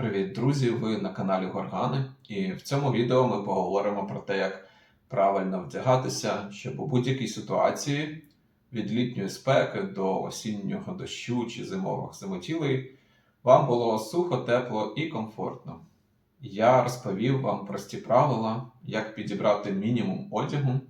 Привіт, друзі! Ви на каналі Горгани, і в цьому відео ми поговоримо про те, як правильно вдягатися, щоб у будь-якій ситуації від літньої спеки до осіннього дощу чи зимових замотілий вам було сухо, тепло і комфортно. Я розповів вам прості правила, як підібрати мінімум одягу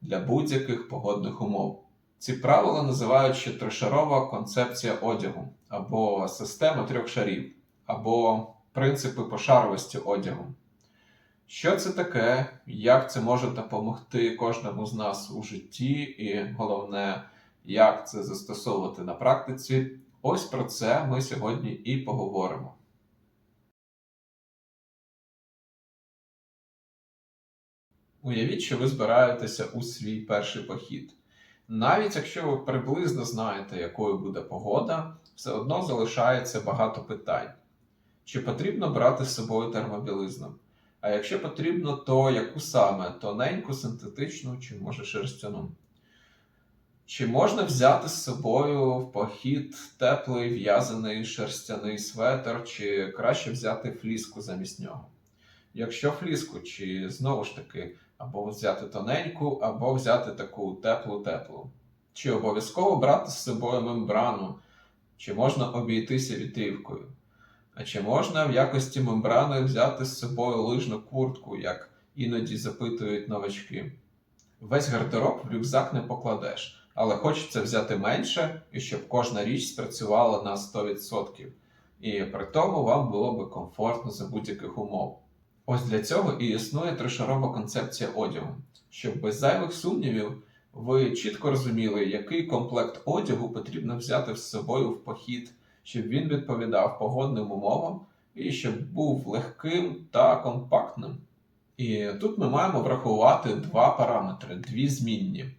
для будь-яких погодних умов. Ці правила називають ще тришарова концепція одягу або система трьох шарів або принципи пошаровості одягу. Що це таке, як це може допомогти кожному з нас у житті, і головне, як це застосовувати на практиці? Ось про це ми сьогодні і поговоримо. Уявіть, що ви збираєтеся у свій перший похід. Навіть якщо ви приблизно знаєте, якою буде погода, все одно залишається багато питань. Чи потрібно брати з собою термобілизну? А якщо потрібно, то яку саме? Тоненьку, синтетичну чи може шерстяну? Чи можна взяти з собою в похід теплий в'язаний шерстяний светр, чи краще взяти фліску замість нього? Якщо фліску, чи знову ж таки, або взяти тоненьку, або взяти таку теплу-теплу? Чи обов'язково брати з собою мембрану, чи можна обійтися вітрівкою? А чи можна в якості мембрани взяти з собою лижну куртку, як іноді запитують новачки? Весь гардероб в рюкзак не покладеш, але хочеться взяти менше і щоб кожна річ спрацювала на 100%. І при тому вам було би комфортно за будь-яких умов. Ось для цього і існує тришарова концепція одягу, щоб без зайвих сумнівів ви чітко розуміли, який комплект одягу потрібно взяти з собою в похід щоб він відповідав погодним умовам і щоб був легким та компактним. І тут ми маємо врахувати два параметри, дві змінні.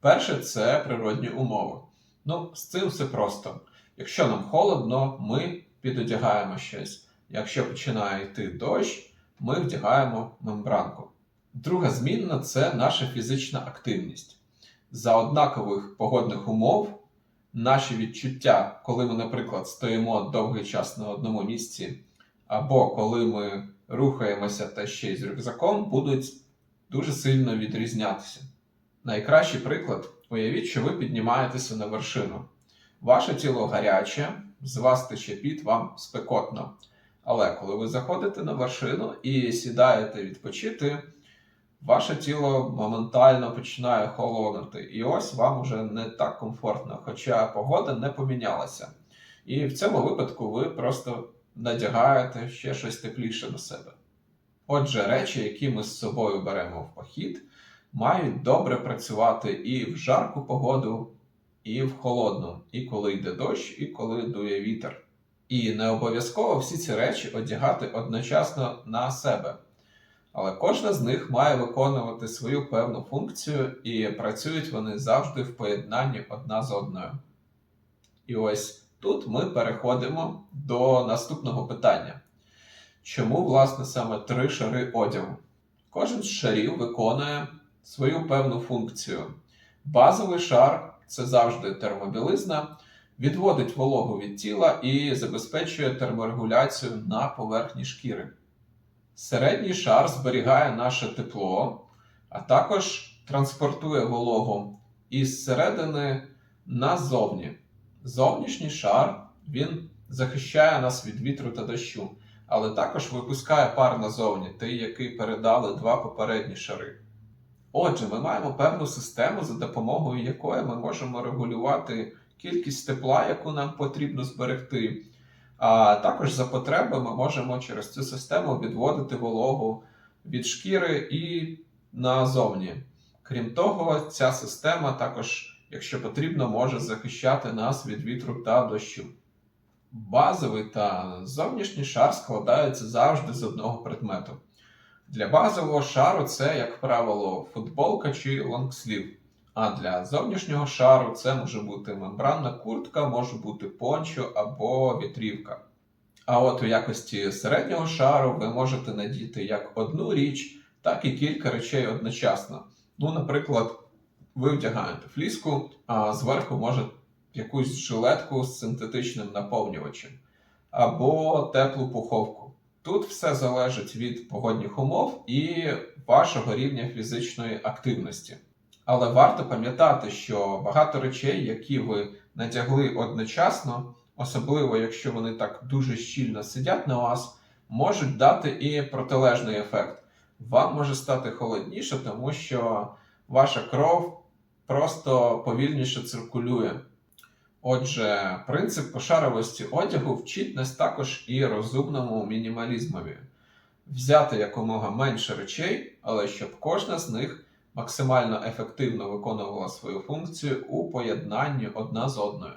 Перше це природні умови. Ну, з цим все просто. Якщо нам холодно, ми підодягаємо щось. Якщо починає йти дощ, ми вдягаємо мембранку. Друга змінна це наша фізична активність. За однакових погодних умов наші відчуття, коли ми, наприклад, стоїмо довгий час на одному місці, або коли ми рухаємося та ще й з рюкзаком, будуть дуже сильно відрізнятися. Найкращий приклад уявіть, що ви піднімаєтеся на вершину. Ваше тіло гаряче, з вас тече піт, вам спекотно. Але коли ви заходите на вершину і сідаєте відпочити, ваше тіло моментально починає холонути. І ось вам уже не так комфортно, хоча погода не помінялася. І в цьому випадку ви просто надягаєте ще щось тепліше на себе. Отже, речі, які ми з собою беремо в похід, мають добре працювати і в жарку погоду, і в холодну, і коли йде дощ, і коли дує вітер. І не обов'язково всі ці речі одягати одночасно на себе. Але кожна з них має виконувати свою певну функцію, і працюють вони завжди в поєднанні одна з одною. І ось тут ми переходимо до наступного питання. Чому, власне, саме три шари одягу? Кожен з шарів виконує свою певну функцію. Базовий шар це завжди термобілизна, відводить вологу від тіла і забезпечує терморегуляцію на поверхні шкіри. Середній шар зберігає наше тепло, а також транспортує вологу із середини назовні. Зовнішній шар він захищає нас від вітру та дощу, але також випускає пар назовні, той, який передали два попередні шари. Отже, ми маємо певну систему, за допомогою якої ми можемо регулювати кількість тепла, яку нам потрібно зберегти. А також за потреби ми можемо через цю систему відводити вологу від шкіри і назовні. Крім того, ця система також, якщо потрібно, може захищати нас від вітру та дощу. Базовий та зовнішній шар складаються завжди з одного предмету. Для базового шару це, як правило, футболка чи лонгслів. А для зовнішнього шару це може бути мембранна куртка, може бути пончо або вітрівка. А от у якості середнього шару ви можете надіти як одну річ, так і кілька речей одночасно. Ну, наприклад, ви вдягаєте фліску, а зверху може якусь жилетку з синтетичним наповнювачем. або теплу пуховку. Тут все залежить від погодних умов і вашого рівня фізичної активності. Але варто пам'ятати, що багато речей, які ви надягли одночасно, особливо якщо вони так дуже щільно сидять на вас, можуть дати і протилежний ефект. Вам може стати холодніше, тому що ваша кров просто повільніше циркулює. Отже, принцип пошаровості одягу вчить нас також і розумному мінімалізмові. Взяти якомога менше речей, але щоб кожна з них максимально ефективно виконувала свою функцію у поєднанні одна з одною.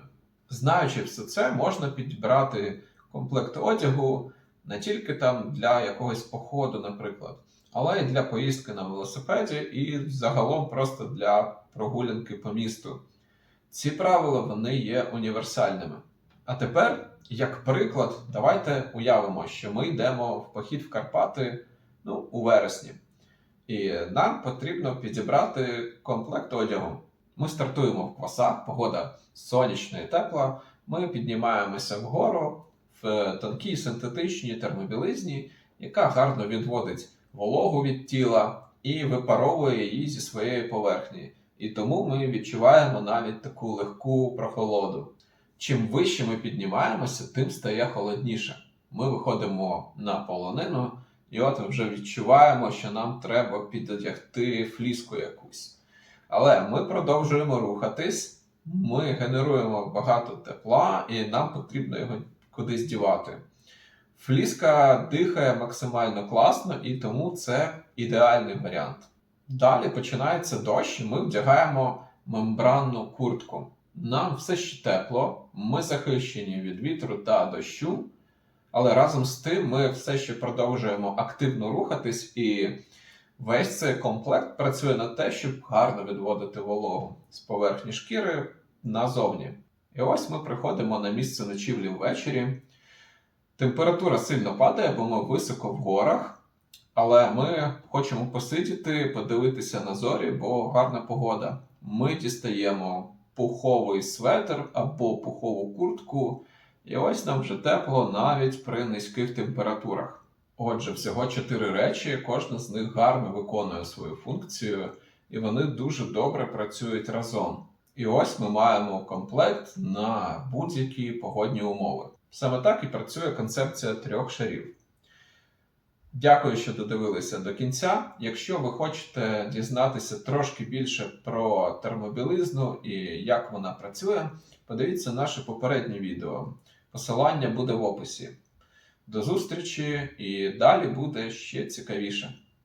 Знаючи все це, можна підібрати комплект одягу не тільки там для якогось походу, наприклад, але й для поїздки на велосипеді і загалом просто для прогулянки по місту. Ці правила вони є універсальними. А тепер, як приклад, давайте уявимо, що ми йдемо в похід в Карпати ну, у вересні. І нам потрібно підібрати комплект одягу. Ми стартуємо в квасах, погода сонячна і тепла. Ми піднімаємося вгору в тонкій синтетичній термобілизні, яка гарно відводить вологу від тіла і випаровує її зі своєї поверхні. І тому ми відчуваємо навіть таку легку прохолоду. Чим вище ми піднімаємося, тим стає холодніше. Ми виходимо на полонину, і от ми вже відчуваємо, що нам треба підодягти фліску якусь. Але ми продовжуємо рухатись, ми генеруємо багато тепла, і нам потрібно його кудись дівати. Фліска дихає максимально класно, і тому це ідеальний варіант. Далі починається дощ, і ми вдягаємо мембранну куртку. Нам все ще тепло, ми захищені від вітру та дощу, але разом з тим ми все ще продовжуємо активно рухатись, і весь цей комплект працює на те, щоб гарно відводити вологу з поверхні шкіри назовні. І ось ми приходимо на місце ночівлі ввечері. Температура сильно падає, бо ми високо в горах. Але ми хочемо посидіти, подивитися на зорі, бо гарна погода. Ми дістаємо пуховий светр або пухову куртку, і ось нам вже тепло навіть при низьких температурах. Отже, всього чотири речі, кожна з них гарно виконує свою функцію, і вони дуже добре працюють разом. І ось ми маємо комплект на будь-які погодні умови. Саме так і працює концепція трьох шарів. Дякую, що додивилися до кінця. Якщо ви хочете дізнатися трошки більше про термобілизну і як вона працює, подивіться наше попереднє відео. Посилання буде в описі. До зустрічі і далі буде ще цікавіше.